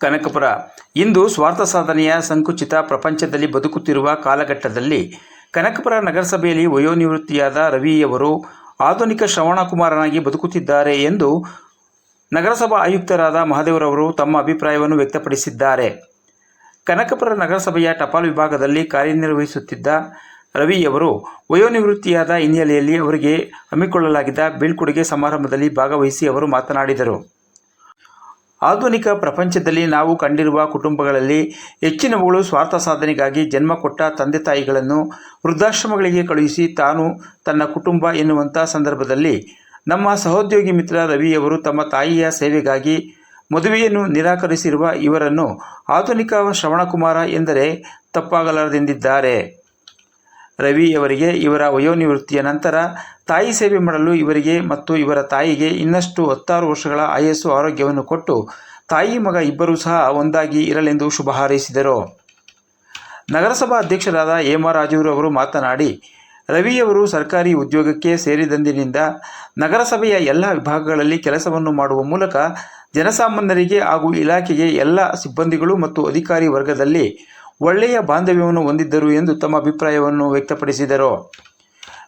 ಕನಕಪುರ. ಇಂದು ಸ್ವಾರ್ಥ ಸಾಧನೆಯ ಸಂಕುಚಿತ ಪ್ರಪಂಚದಲ್ಲಿ ಬದುಕುತ್ತಿರುವ ಕಾಲಘಟ್ಟದಲ್ಲಿ ಕನಕಪುರ ನಗರಸಭೆಯಲ್ಲಿ ವಯೋನಿವೃತ್ತಿಯಾದ ರವಿಯವರು ಆಧುನಿಕ ಶ್ರವಣಕುಮಾರನಾಗಿ ಬದುಕುತ್ತಿದ್ದಾರೆ ಎಂದು ನಗರಸಭಾ ಆಯುಕ್ತರಾದ ಮಹದೇವರವರು ತಮ್ಮ ಅಭಿಪ್ರಾಯವನ್ನು ವ್ಯಕ್ತಪಡಿಸಿದ್ದಾರೆ. ಕನಕಪುರ ನಗರಸಭೆಯ ಟಪಾಲ್ ವಿಭಾಗದಲ್ಲಿ ಕಾರ್ಯನಿರ್ವಹಿಸುತ್ತಿದ್ದ ರವಿಯವರು ವಯೋನಿವೃತ್ತಿಯಾದ ಹಿನ್ನೆಲೆಯಲ್ಲಿ ಅವರಿಗೆ ಹಮ್ಮಿಕೊಳ್ಳಲಾಗಿದ್ದ ಬೀಳ್ಕೊಡುಗೆ ಸಮಾರಂಭದಲ್ಲಿ ಭಾಗವಹಿಸಿ ಅವರು ಮಾತನಾಡಿದರು. ಆಧುನಿಕ ಪ್ರಪಂಚದಲ್ಲಿ ನಾವು ಕಂಡಿರುವ ಕುಟುಂಬಗಳಲ್ಲಿ ಹೆಚ್ಚಿನವುಗಳು ಸ್ವಾರ್ಥ ಸಾಧನೆಗಾಗಿ ಜನ್ಮ ಕೊಟ್ಟ ತಂದೆ ತಾಯಿಗಳನ್ನು ವೃದ್ಧಾಶ್ರಮಗಳಿಗೆ ಕಳುಹಿಸಿ ತಾನು ತನ್ನ ಕುಟುಂಬ ಎನ್ನುವಂಥ ಸಂದರ್ಭದಲ್ಲಿ ನಮ್ಮ ಸಹೋದ್ಯೋಗಿ ಮಿತ್ರ ರವಿಯವರು ತಮ್ಮ ತಾಯಿಯ ಸೇವೆಗಾಗಿ ಮದುವೆಯನ್ನು ನಿರಾಕರಿಸಿರುವ ಇವರನ್ನು ಆಧುನಿಕ ಶ್ರವಣಕುಮಾರ ಎಂದರೆ ತಪ್ಪಾಗಲಾರದೆಂದಿದ್ದಾರೆ. ರವಿಯವರಿಗೆ ಇವರ ವಯೋನಿವೃತ್ತಿಯ ನಂತರ ತಾಯಿ ಸೇವೆ ಮಾಡಲು ಇವರಿಗೆ ಮತ್ತು ಇವರ ತಾಯಿಗೆ ಇನ್ನಷ್ಟು ಹತ್ತಾರು ವರ್ಷಗಳ ಆಯಸ್ಸು ಆರೋಗ್ಯವನ್ನು ಕೊಟ್ಟು ತಾಯಿ ಮಗ ಇಬ್ಬರೂ ಸಹ ಒಂದಾಗಿ ಇರಲೆಂದು ಶುಭ ಹಾರೈಸಿದರು. ನಗರಸಭಾ ಅಧ್ಯಕ್ಷರಾದ ರಾಜೂರು ಅವರು ಮಾತನಾಡಿ, ರವಿಯವರು ಸರ್ಕಾರಿ ಉದ್ಯೋಗಕ್ಕೆ ಸೇರಿದಂದಿನಿಂದ ನಗರಸಭೆಯ ಎಲ್ಲ ವಿಭಾಗಗಳಲ್ಲಿ ಕೆಲಸವನ್ನು ಮಾಡುವ ಮೂಲಕ ಜನಸಾಮಾನ್ಯರಿಗೆ ಹಾಗೂ ಇಲಾಖೆಗೆ ಎಲ್ಲ ಸಿಬ್ಬಂದಿಗಳು ಮತ್ತು ಅಧಿಕಾರಿ ವರ್ಗದಲ್ಲಿ ಒಳ್ಳೆಯ ಬಾಂಧವ್ಯವನ್ನು ಹೊಂದಿದ್ದರು ಎಂದು ತಮ್ಮ ಅಭಿಪ್ರಾಯವನ್ನು ವ್ಯಕ್ತಪಡಿಸಿದರು.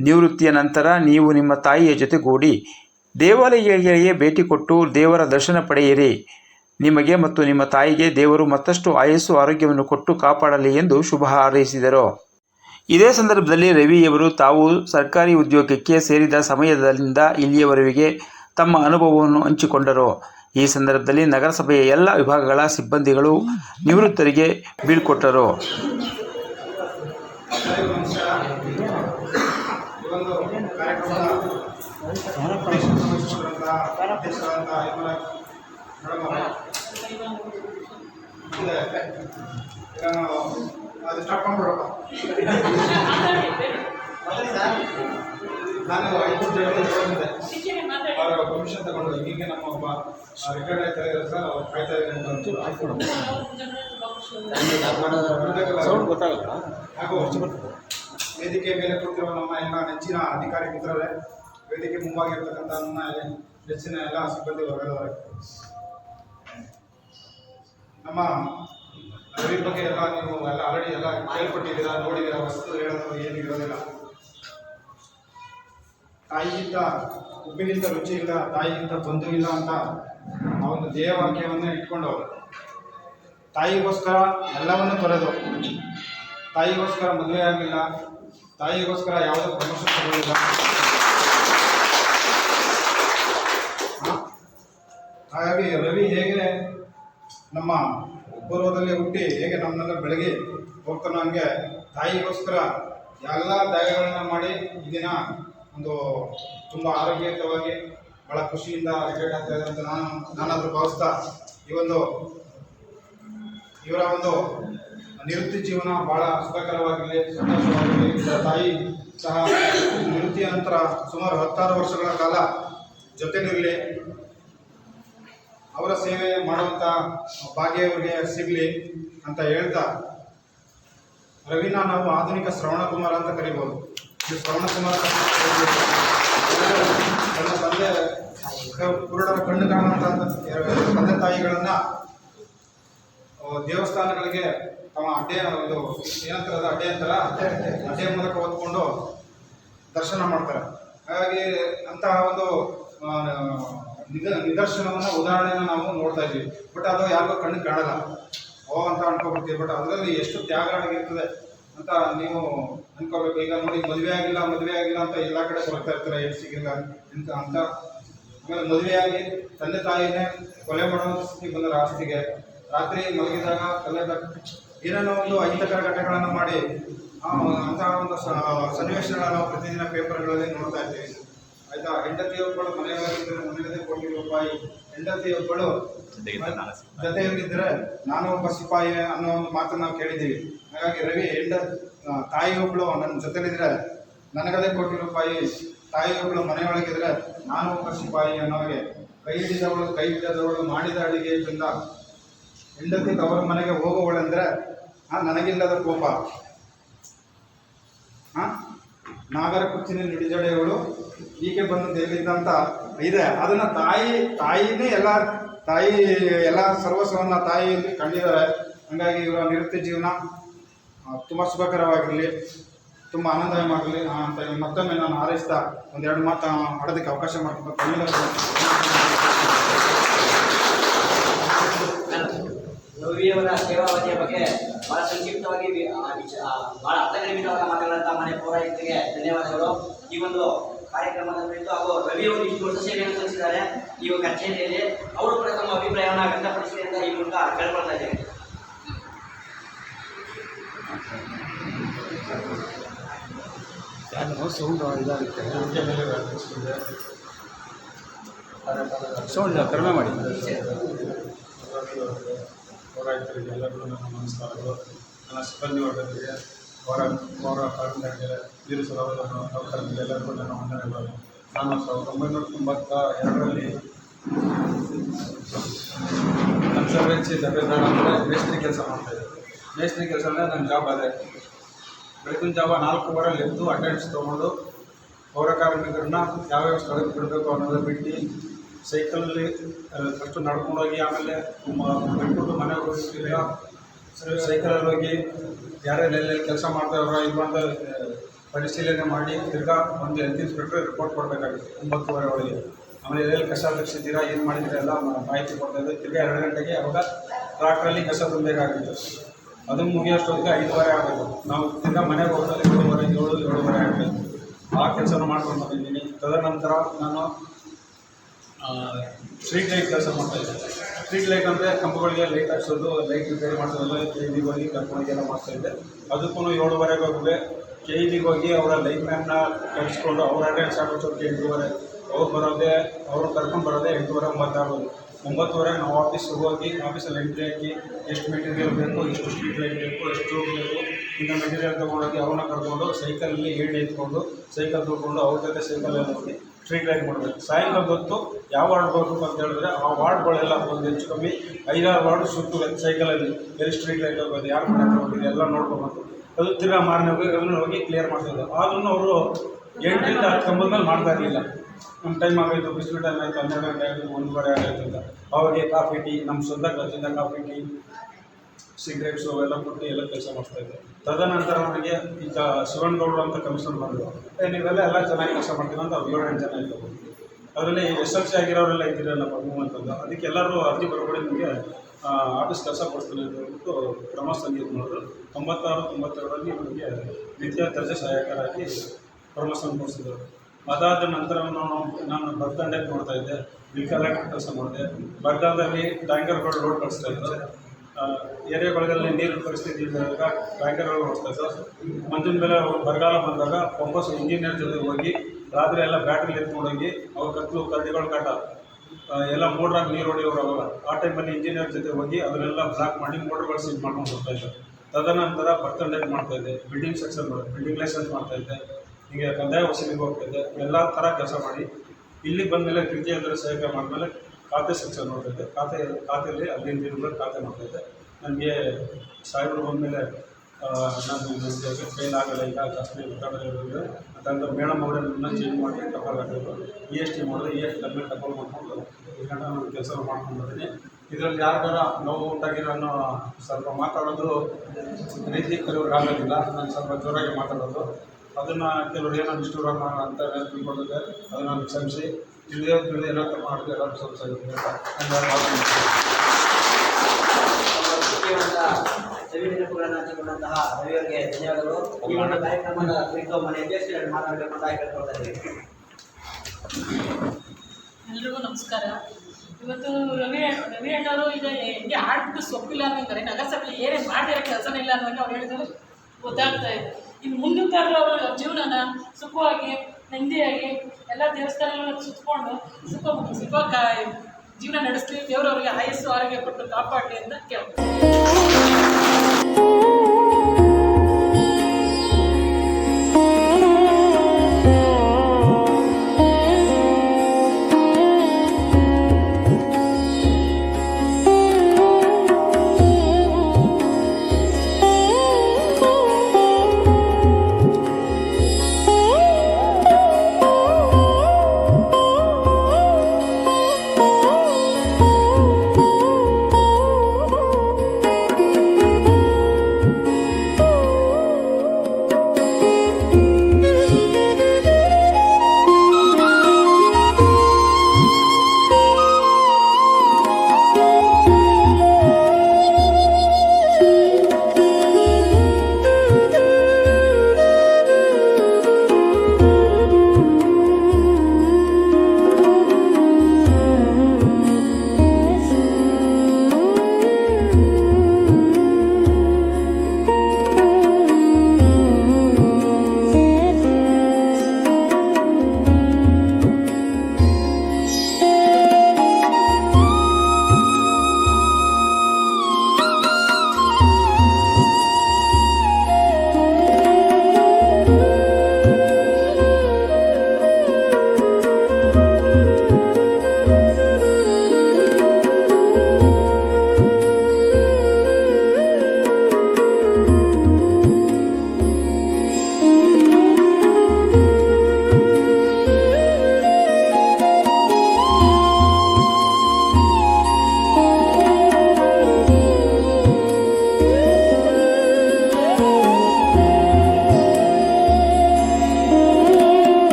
ನಿವೃತ್ತಿಯ ನಂತರ ನೀವು ನಿಮ್ಮ ತಾಯಿಯ ಜೊತೆಗೂಡಿ ದೇವಾಲಯಗಳಿಗೆ ಭೇಟಿ ಕೊಟ್ಟು ದೇವರ ದರ್ಶನ ಪಡೆಯಿರಿ. ನಿಮಗೆ ಮತ್ತು ನಿಮ್ಮ ತಾಯಿಗೆ ದೇವರು ಮತ್ತಷ್ಟು ಆಯಸ್ಸು ಆರೋಗ್ಯವನ್ನು ಕೊಟ್ಟು ಕಾಪಾಡಲಿ ಎಂದು ಶುಭ ಹಾರೈಸಿದರು. ಇದೇ ಸಂದರ್ಭದಲ್ಲಿ ರವಿಯವರು ತಾವು ಸರ್ಕಾರಿ ಉದ್ಯೋಗಕ್ಕೆ ಸೇರಿದ ಸಮಯದಿಂದ ಇಲ್ಲಿಯವರೆಗೆ ತಮ್ಮ ಅನುಭವವನ್ನು ಹಂಚಿಕೊಂಡರು. ಈ ಸಂದರ್ಭದಲ್ಲಿ ನಗರಸಭೆಯ ಎಲ್ಲ ವಿಭಾಗಗಳ ಸಿಬ್ಬಂದಿಗಳು ನಿವೃತ್ತರಿಗೆ ಬೀಳ್ಕೊಟ್ಟರು ಅದು ನಾನು ಐದು ಜನ ಬಂದಿದ್ದೆ ಅವರ ಪರ್ಮಿಷನ್ ತಗೊಂಡು ಹೀಗೆ ನಮ್ಮ ಒಬ್ಬ ರಿಟೈರ್ಡ್ ಆಯ್ತಾ ಇದ್ದಾರೆ ಸರ್ ಅವ್ರು ಕಾಯ್ತಾ ಇದ್ದಾರೆ ಅಂತ ಗೊತ್ತಾಗಲ್ಲ. ಹಾಗೂ ವೇದಿಕೆ ಮೇಲೆ ಕೂತಿರುವ ನಮ್ಮ ಎಲ್ಲ ನೆಚ್ಚಿನ ಅಧಿಕಾರಿ ಮಿತ್ರರೇ ವೇದಿಕೆ ಮುಂಭಾಗಿರ್ತಕ್ಕಂಥ ನನ್ನ ನೆಚ್ಚಿನ ಎಲ್ಲ ಸಿಬ್ಬಂದಿ ವರ್ಗದವರೇ ನಮ್ಮ ರವಿ ಬಗ್ಗೆ ಎಲ್ಲ ನೀವು ಎಲ್ಲ ಆಲ್ರೆಡಿ ಎಲ್ಲ ಕೇಳ್ಪಟ್ಟಿದ್ದೀರಾ ನೋಡಿದ್ದೀರಾ ವಸ್ತು ಹೇಳೋದು ಏನಿರೋದಿಲ್ಲ. ತಾಯಿಗಿಂತ ಉಪ್ಪಿಗಿಂತ ರುಚಿ ಇಲ್ಲ, ತಾಯಿಗಿಂತ ಬಂಧು ಇಲ್ಲ ಅಂತ ಆ ಒಂದು ಧ್ಯೇಯವಾಕ್ಯವನ್ನೇ ಇಟ್ಕೊಂಡವರು ತಾಯಿಗೋಸ್ಕರ ಎಲ್ಲವನ್ನು ತೊರೆದು, ತಾಯಿಗೋಸ್ಕರ ಮದುವೆ ಆಗಲಿಲ್ಲ, ತಾಯಿಗೋಸ್ಕರ ಯಾವುದೇ ಪ್ರಮೋಷನ್ ತಗೊಳ್ಳಿಲ್ಲ? ಹಾಗಾಗಿ ರವಿ ಹೇಗೆ ನಮ್ಮ ಪೂರ್ವದಲ್ಲಿ ಹುಟ್ಟಿ ಹೇಗೆ ನಮ್ಮನ್ನೆಲ್ಲ ಬೆಳಗಿ ಹೋಗ್ತಾನೋ ಹಂಗೆ ತಾಯಿಗೋಸ್ಕರ ಎಲ್ಲ ತ್ಯಾಗಗಳನ್ನ ಮಾಡಿ ಈ ದಿನ ಒಂದು ತುಂಬ ಆರೋಗ್ಯಯುತವಾಗಿ ಭಾಳ ಖುಷಿಯಿಂದ ರಿಟೈರ್ಡ್ ಆಗ್ತಾ ಇದೆ ಅಂತ ನಾನು ನಾನಾದರೂ ಭಾವಿಸ್ತಾ ಈ ಒಂದು ಇವರ ಒಂದು ನಿವೃತ್ತಿ ಜೀವನ ಬಹಳ ಸುಖಕರವಾಗಿರಲಿ, ಸಂತೋಷವಾಗಿರಲಿ ಇವರ ತಾಯಿ ಸಹ ನಿವೃತ್ತಿಯ ನಂತರ ಸುಮಾರು ಹತ್ತಾರು ವರ್ಷಗಳ ಕಾಲ ಜೊತೆಲಿರಲಿ ಅವರ ಸೇವೆ ಮಾಡುವಂಥ ಭಾಗ್ಯ ಇವರಿಗೆ ಸಿಗಲಿ ಅಂತ ಹೇಳ್ತಾ ರವಿನ ನಾವು ಆಧುನಿಕ ಶ್ರವಣಕುಮಾರ ಅಂತ ಕರಿಬೋದು. ಈ ಶ್ರವಣಕುಮಾರ ತನ್ನ ತಂದೆ ಕುರುಡರ ಕಣ್ಣು ಕಾಣುವಂತಹ ತಂದೆ ತಾಯಿಗಳನ್ನು ದೇವಸ್ಥಾನಗಳಿಗೆ ತಮ್ಮ ಅಡ್ಡೆ ಒಂದು ಏನಂತಾರೆ ಅಡ್ಡೆ ಅಂತಾರ ಅಡ್ಡೆ ಮೂಲಕ ಓದ್ಕೊಂಡು ದರ್ಶನ ಮಾಡ್ತಾರೆ ಹಾಗಾಗಿ ಅಂತಹ ಒಂದು ನಿದ ನಿದರ್ಶನವನ್ನು ಉದಾಹರಣೆಯನ್ನು ನಾವು ನೋಡ್ತಾ ಇದ್ವಿ ಬಟ್ ಅದು ಯಾರಿಗೂ ಕಣ್ಣು ಕಾಣಲ್ಲ ಓ ಅಂತ ಅನ್ಕೊಬಿಡ್ತೀವಿ ಬಟ್ ಅದರಲ್ಲಿ ಎಷ್ಟು ತ್ಯಾಗಗಳಿರ್ತದೆ ಅಂತ ನೀವು ಅನ್ಕೋಬೇಕು. ಈಗ ನೋಡಿ, ಮದುವೆ ಆಗಿಲ್ಲ ಮದುವೆ ಆಗಿಲ್ಲ ಅಂತ ಎಲ್ಲ ಕಡೆ ಬರ್ತಾ ಇರ್ತಾರೆ ಎಲ್ಲಿ ಸಿಗಿಲ್ಲ ಅಂತ. ಅಂತ ಆಮೇಲೆ ಮದುವೆಯಾಗಿ ತಂದೆ ತಾಯಿನೇ ಕೊಲೆ ಮಾಡೋ ಸ್ಥಿತಿ ಬಂದರೆ ಆಸ್ತಿಗೆ ರಾತ್ರಿ ಮಲಗಿದಾಗ ತಲೆ ಏನೇನೋ ಒಂದು ಅಹಿತಕರ ಘಟನೆಗಳನ್ನು ಮಾಡಿ ಅಂತಹ ಒಂದು ಸನ್ನಿವೇಶಗಳನ್ನು ನಾವು ಪ್ರತಿದಿನ ಪೇಪರ್ಗಳಲ್ಲಿ ನೋಡ್ತಾ ಇರ್ತೀವಿ. ಆಯ್ತಾ ಹೆಂಡತಿಯೊಬ್ಬಳು ಮನೆಯೊಳಗಿದ್ದರೆ ಮನೆಯದೇ ಕೋಟಿ ರೂಪಾಯಿ ಹೆಂಡತಿಯೊಬ್ಬಳು ಜೊತೆಯಲ್ಲಿದ್ದರೆ ನಾನು ಒಬ್ಬ ಸಿಪಾಯಿ ಅನ್ನೋ ಒಂದು ಮಾತನ್ನು ನಾವು ಕೇಳಿದ್ದೀವಿ. ಹಾಗಾಗಿ ರವಿ ಹೆಂಡ ತಾಯಿ ತಾಯಿಯೊಬ್ಬಳು ನನ್ನ ಜೊತೆಲಿದ್ರೆ ನನಗದೇ ಕೋಟಿ ರೂಪಾಯಿ ತಾಯಿಯೊಬ್ಬಳು ಮನೆಯೊಳಗಿದ್ರೆ ನಾನು ಒಬ್ಬ ಸಿಪಾಯಿ ಅನ್ನೋಗೆ ಕೈ ಹಿಡಿದವಳು ಕೈ ಹಿಡಿದವಳು ಮಾಡಿದ ಅಡಿಗೆ ಹೆಂಡತಿ ತವರ ಮನೆಗೆ ಹೋಗುವಳೆಂದ್ರೆ ಆ ನನಗಿಲ್ಲದ ಕೋಪ. ನಾಗರ ಕುಚ್ಚಿನ ನಿಡಿಜಡೆಗಳು ಈಕೆ ಬಂದು ಇದೆ. ಅದನ್ನ ತಾಯಿ ತಾಯಿನೇ ಎಲ್ಲ ತಾಯಿ ಎಲ್ಲ ಸರ್ವಸ್ವವನ್ನು ತಾಯಿ ಕಂಡಿದ್ದಾರೆ. ಹಂಗಾಗಿ ಇವರ ನಿವೃತ್ತಿ ಜೀವನ ತುಂಬಾ ತುಂಬ ತುಂಬಾ ತುಂಬ ಆನಂದಮಯವಾಗಲಿ ಆ, ಅಂತ ಮತ್ತೊಮ್ಮೆ ನಾನು ಹಾರೈಸ್ತಾ ಒಂದೆರಡು ಮಾತು ಆಡೋದಕ್ಕೆ ಅವಕಾಶ ಮಾಡ್ಕೊಂಡು ಸೇವಾವಧಿಯ ಬಗ್ಗೆ ಬಹಳ ಸಂಕ್ಷಿಪ್ತವಾಗಿ ಬಹಳ ಅರ್ಥಗರ್ಭಿತವಾದ ಮಾತುಗಳಂತ ಮನೆ ಪೌರಾಯುಕ್ತರಿಗೆ ಧನ್ಯವಾದಗಳು. ಈ ಒಂದು ಕಾರ್ಯಕ್ರಮದ ಕುರಿತು ಹಾಗೂ ರವಿಯವರು ಇಷ್ಟು ವರ್ಷ ಸೇವೆಯನ್ನು ಸಲ್ಲಿಸಿದ್ದಾರೆ. ಈ ಒಂದು ಕಚೇರಿಯಲ್ಲಿ ಅವರು ಕೂಡ ತಮ್ಮ ಅಭಿಪ್ರಾಯವನ್ನು ವ್ಯಕ್ತಪಡಿಸಿದೆ ಅಂತ ಈ ಮೂಲಕ ಕೇಳ್ಕೊಳ್ತಾ ಇದ್ದೇನೆ ಸೌಂಡ್ ಕಡಿಮೆ ಮಾಡಿ. ಪೌರಾಯುಕ್ತರಿಗೆ ಎಲ್ಲರಿಗೂ ನನ್ನ ನಮಸ್ಕಾರಗಳು. ನನ್ನ ಸಿಬ್ಬಂದಿ ವರ್ಗದವರಿಗೆ ಪೌರ ಪೌರ ಕಾರ್ಮಿಕರಿಗೆ ವೀರ ಸರೋವರ ನೌಕರರಿಗೆ ಎಲ್ಲರಿಗೂ ನನ್ನ ವಂದನೆಗಳು. ನಾನು ಸಾವಿರದ ಒಂಬೈನೂರ ತೊಂಬತ್ತ ಎರಡರಲ್ಲಿ ಕನ್ಸರ್ವೆನ್ಸಿ ದಬ್ಬೆದಾರ ಅಂದರೆ ಮೇಸ್ತ್ರಿ ಕೆಲಸ ಮಾಡ್ತಾಯಿದ್ದೆ ಮೇಸ್ತ್ರಿ ಕೆಲಸ ಅಂದರೆ ನನ್ನ ಜಾಬ್ ಅದೇ. ಬೆಳಗಿನ ನಾಲ್ಕು ನಾಲ್ಕೂವರೆಲ್ಲಿ ಎದ್ದು ಅಟೆಂಡೆನ್ಸ್ ತೊಗೊಂಡು ಪೌರ ಕಾರ್ಮಿಕರನ್ನ ಯಾವ್ಯಾವ ಸ್ಥಳಕ್ಕೆ ಬಿಡಬೇಕು ಅನ್ನೋದು ಬಿಟ್ಟು ಸೈಕಲಲ್ಲಿ ಫಸ್ಟು ನಡ್ಕೊಂಡೋಗಿ ಆಮೇಲೆ ಬಿಟ್ಬಿಟ್ಟು ಮನೆಗೆ ಸರಿ, ಸೈಕಲಲ್ಲಿ ಹೋಗಿ ಯಾರ್ಯಾರು ಎಲ್ಲೆಲ್ಲಿ ಕೆಲಸ ಮಾಡ್ತಾವ್ರ ಇಲ್ಲ ಅಂತ ಪರಿಶೀಲನೆ ಮಾಡಿ ತಿರ್ಗಾ ಒಂದು ಹೆಲ್ತ್ ಇನ್ಸ್ಪೆಕ್ಟ್ರ್ ರಿಪೋರ್ಟ್ ಕೊಡಬೇಕಾಗುತ್ತೆ, ಒಂಬತ್ತುವರೆ ಒಳಗೆ. ಆಮೇಲೆ ಎಲ್ಲೆಲ್ಲಿ ಕಸ ತೆಗ್ಸಿದ್ದೀರಾ ಏನು ಮಾಡಿದ್ರೆ ಎಲ್ಲ ಮಾಹಿತಿ ಕೊಡ್ತಾಯಿದ್ದೆ ತಿರ್ಗಾ ಎರಡು ಗಂಟೆಗೆ ಅವಾಗ ಟ್ರಾಕ್ಟ್ರಲ್ಲಿ ಕಸ ತುಂಬಬೇಕಾಗಿತ್ತು ಅದು ಮುಗಿಯೋಷ್ಟೊತ್ತಿಗೆ ಐದುವರೆ ಆಗಬೇಕು ನಾವು ತಿರ್ಗಾ ಮನೆಗೆ ಹೋಗೋದಲ್ಲಿ ಏಳುವರೆ, ಏಳು, ಏಳುವರೆ ಆಗಬೇಕು ಆ ಕೆಲಸನ ಮಾಡ್ಕೊಂಡು ಬಂದಿದ್ದೀನಿ. ತದನಂತರ ನಾನು ಸ್ಟ್ರೀಟ್ ಲೈಟ್ ಕೆಲಸ ಮಾಡ್ತಾ ಇದ್ದಾರೆ. ಸ್ಟ್ರೀಟ್ ಲೈಟ್ ಅಂದರೆ ಕಂಬಗಳಿಗೆ ಲೈಟ್ ಹಾಕ್ಸೋದು ಲೈಟ್ ರಿಪೇರಿ ಮಾಡಿಸೋದು ಕೆ ಇ ಹೋಗಿ ಎಲ್ಲ ಮಾಡ್ತಾ ಇದ್ದೆ ಅದಕ್ಕೂ ಏಳುವರೆಗೆ ಹೋಗಿ ಕೆ ಇ ಹೋಗಿ ಅವರ ಲೈಟ್ ಮ್ಯಾನ್ನ ಕರೆಸ್ಕೊಂಡು ಅವ್ರ ಅಡ್ರೆಸ್ ಹಾಕೋದು ಎಂಟೂವರೆ, ಅವ್ರು ಬರೋದೇ, ಅವ್ರು ಕರ್ಕೊಂಡು ಬರೋದೇ ಎಂಟೂವರೆ ಒಂಬತ್ತಾಗೋದು ಒಂಬತ್ತುವರೆ ನಾವು ಆಫೀಸ್ಗೆ ಹೋಗಿ ಆಫೀಸಲ್ಲಿ ಎಂಟ್ರಿ ಹಾಕಿ, ಎಷ್ಟು ಮೆಟೀರಿಯಲ್ ಬೇಕು, ಎಷ್ಟು ಸ್ಟ್ರೀಟ್ ಲೈಟ್ ಬೇಕು, ಎಷ್ಟು ಬೇಕು, ಇಂಥ ಮೆಟೀರಿಯಲ್ ತೊಗೊಂಡೋಗಿ ಅವನ್ನ ಕರ್ಕೊಂಡು ಸೈಕಲಲ್ಲಿ ಏಣಿ ಎತ್ಕೊಂಡು ಸೈಕಲ್ ತೊಗೊಂಡು ಅವ್ರ ಜೊತೆ ಸೈಕಲಲ್ಲಿ ಹೋಗಿ. ಸ್ಟ್ರೀಟ್ ಲೈಟ್ ಮಾಡಬೇಕು. ಸಾಯಂಕಾಲ ಹೊತ್ತು ಯಾವ ವಾರ್ಡ್ ಬರಬೇಕು ಅಂತ ಹೇಳಿದ್ರೆ ಆ ವಾರ್ಡ್ಗಳೆಲ್ಲ ಒಂದು ಹೆಚ್ಚು ಕಮ್ಮಿ ಐದಾರು ವಾರ್ಡ್ ಸುತ್ತು ಸೈಕಲಲ್ಲಿ ಎಲ್ಲಿ ಸ್ಟ್ರೀಟ್ ಲೈಟ್ ಹೋಗೋದು ಯಾರು ಮನೆ ಹೋಗಿದೆ ಎಲ್ಲ ನೋಡ್ಕೊಬೇಕು ಅದು ತಿರ್ಗಾ ಮಾರನೇ ಹೋಗಿ ಅದನ್ನು ಹೋಗಿ ಕ್ಲಿಯರ್ ಮಾಡ್ತಿದ್ರು ಆದ್ರೂ ಅವರು ಎಂಟರಿಂದ ಹತ್ತು ಮೇಲೆ ಮಾಡ್ತಾ ಇರಲಿಲ್ಲ. ನಮ್ಮ ಟೈಮ್ ಆಗೋಯ್ತು, ಬಿಸಿಲು ಟೈಮ್ ಆಯಿತು, ಹನ್ನೆರಡು ಗಂಟೆ ಆಯಿತು, ಒಂದೂವರೆ ಆಗೋಯ್ತು ಅಂತ. ಅವ್ರಿಗೆ ಕಾಫಿ ಟೀ ನಮ್ಮ ಸ್ವಂತ ಖರ್ಚಿಂದ ಕಾಫಿ ಟೀ ಸಿಗರೇಟ್ಸು ಅವೆಲ್ಲ ಕೊಟ್ಟು ಎಲ್ಲ ಕೆಲಸ ಮಾಡ್ತಾ ತದನಂತರ ನನಗೆ ಈಗ ಶಿವನಗೌಡರು ಅಂತ ಕಮಿಷನ್ ಬಂದರು. ನೀವೆಲ್ಲ ಎಲ್ಲ ಚೆನ್ನಾಗಿ ಕೆಲಸ ಮಾಡ್ತೀವಿ ಅಂತ ಅವ್ರು ಎಂಟು ಜನ ಇದ್ದವು ಅದರಲ್ಲಿ ಎಸ್ ಎಲ್ ಸಿ ಆಗಿರೋರೆಲ್ಲ ಇದ್ದೀರಲ್ಲ ಅಂತಂದು. ಅದಕ್ಕೆ ಎಲ್ಲರೂ ಅರ್ಜಿ ಬರಬೇಡಿ ನಿಮಗೆ. ಆಫೀಸ್ ಕೆಲಸ ಕೊಡ್ತೀನಿ ಅಂತ ಹೇಳ್ಬಿಟ್ಟು ಕ್ರಮ ಸಂಗೀತ ಮಾಡಿದ್ರು. ತೊಂಬತ್ತಾರು, ತೊಂಬತ್ತೆರಡರಲ್ಲಿ ನಮಗೆ ದ್ವಿತೀಯ ದರ್ಜೆ ಸಹಾಯಕರಾಗಿ ಪ್ರಮೋಷನ್ ಕೊಡಿಸಿದ್ರು ಅದಾದ ನಂತರ ನಾನು ನಾನು ಬರ್ದಂಡೆ ನೋಡ್ತಾ ಇದ್ದೆ. ಬಿಲ್ ಕೆಲಸ ಮಾಡಿದೆ. ಬರಗಾಲದಲ್ಲಿ ಟ್ಯಾಂಕರ್ಗಳು ಲೋಡ್ ಕಳಿಸ್ತಾ ಇದ್ದಾರೆ. ಏರಿಯಾಗಳಲ್ಲಿ ನೀರಿನ ಪರಿಸ್ಥಿತಿ ಇದ್ದಾಗ ಟ್ಯಾಂಕರ್ಗಳು ಓಡಿಸ್ತಾ ಸರ್ ಮಂಜಿನ ಮೇಲೆ ಬರಗಾಲ ಬಂದಾಗ ವಾಪಸ್ ಇಂಜಿನಿಯರ್ ಜೊತೆ ಹೋಗಿ ರಾತ್ರಿ ಎಲ್ಲ ಬ್ಯಾಟ್ರಿ ಎತ್ಕೊಂಡೋಗಿ ಅವ್ರ ಕತ್ಲು ಕದ್ದಿಗಳು ಕಾಟ. ಎಲ್ಲ ಮೋಟ್ರಾಗಿ ನೀರು ಹೊಡೆಯೋರು ಆ ಟೈಮಲ್ಲಿ ಇಂಜಿನಿಯರ್ ಜೊತೆ ಹೋಗಿ ಅದನ್ನೆಲ್ಲ ಬ್ಲಾಕ್ ಮಾಡಿ ಮೋಟ್ರ್ಗಳು ಸೀಟ್ ಮಾಡ್ಕೊಂಡು ಹೋಗ್ತಾ ಇದ್ದೆ ತದನಂತರ ಬರ್ತಂಡೇಟ್ ಮಾಡ್ತಾ ಇದ್ದೆ. ಬಿಲ್ಡಿಂಗ್ ಸೆಕ್ಷನ್ ಬಿಲ್ಡಿಂಗ್ ಲೈಸೆನ್ಸ್ ಮಾಡ್ತಾ ಇದ್ದೆ. ಹೀಗೆ ಕಂದಾಯ ವಸೂಲಿಗೆ ಹೋಗ್ತಾ ಇದ್ದೆ. ಎಲ್ಲ ಥರ ಕೆಲಸ ಮಾಡಿ. ಇಲ್ಲಿ ಬಂದಮೇಲೆ ಕೃತಿ ಅಂದರೆ ಸಹಾಯಕ ಮಾಡಿದ್ಮೇಲೆ ಖಾತೆ ಸೆಕ್ಷನ್ ನೋಡ್ತಾ ಇದ್ದೆ ಖಾತೆ, ಖಾತೆಯಲ್ಲಿ ಹದಿನೈದು ದಿನಗಳು ಖಾತೆ ನೋಡ್ತಾ ಇದ್ದೆ ನನಗೆ ಸಾಯಿಬ್ರು ಬಂದಮೇಲೆ ನಾನು ನನಗೆ ಫೇಲ್ ಆಗಲ್ಲ, ಈಗ ಜಾಸ್ತಿ ಒತ್ತಡ ಅಂತಂದ್ರೆ ಮೇಡಮ್ ಅವರೇ ನನ್ನ ಚೇಂಜ್ ಮಾಡಿ ಟಪಲ್ ಹಾಕಿದ್ರು. ಇ ಎಸ್ ಟಿ ಮಾಡಿದ್ರೆ ಇ ಎಸ್ ಟಿ ಮೇಲೆ ಟಪಲ್ ಮಾಡ್ಕೊಂಡು ಈಗ ನಾನು ಕೆಲಸ ಮಾಡ್ಕೊಂಡು ಬಂದಿದ್ದೀನಿ ಇದರಲ್ಲಿ ಯಾರಿಗಾರ ನೋವು ಉಂಟಾಗಿ ನಾನು ಸ್ವಲ್ಪ ಮಾತಾಡೋದು ರೀತಿ ಕೆಲವ್ರಿಗೆ ಆಗೋದಿಲ್ಲ. ನಾನು ಸ್ವಲ್ಪ ಜೋರಾಗಿ ಮಾತಾಡೋದು. ಅದನ್ನು ಕೆಲವ್ರು ಏನೋ ಡಿಸ್ಟರ್ಬ್ ಅಂತ ತಿಳ್ಕೊಂಡಿದ್ದೆ. ಅದನ್ನು ಕ್ಷಮಿಸಿ ಧನ್ಯವಾದಗಳು ಈ ಮನೆ ಅಂತ. ಎಲ್ರಿಗೂ ನಮಸ್ಕಾರ. ಇವತ್ತು ರವಿ ರವಿ ಅಣ್ಣವರು ಈಗ ಹೆಂಗೆ ಆಡ್ಬಿಟ್ಟು ಸೊಪ್ಪಿಲ್ಲ ಅಂತಂದ್ರೆ ನಗರಸಭೆ ಏನೇ ಮಾಡಿರೋ ಕೆಲಸನೇ ಇಲ್ಲ ಅನ್ನೋಂಗೆ ಅವ್ರು ಹೇಳಿದ್ರು. ಗೊತ್ತಾಗ್ತಾ ಇದೆ. ಇನ್ನು ಮುಂದಿನ ಅವರ ಜೀವನನ ಸುಖವಾಗಿ ನೆಮ್ಮದಿಯಾಗಿ ಎಲ್ಲ ದೇವಸ್ಥಾನಗಳನ್ನ ಸುತ್ಕೊಂಡು ಸುಖ ಸುಖ ಜೀವನ ನಡೆಸಲಿ, ದೇವರವರಿಗೆ ಆಯಸ್ಸು, ಆರೋಗ್ಯ ಕೊಟ್ಟು ಕಾಪಾಡಲಿ ಅಂತ ಕೇಳ್ತೀನಿ.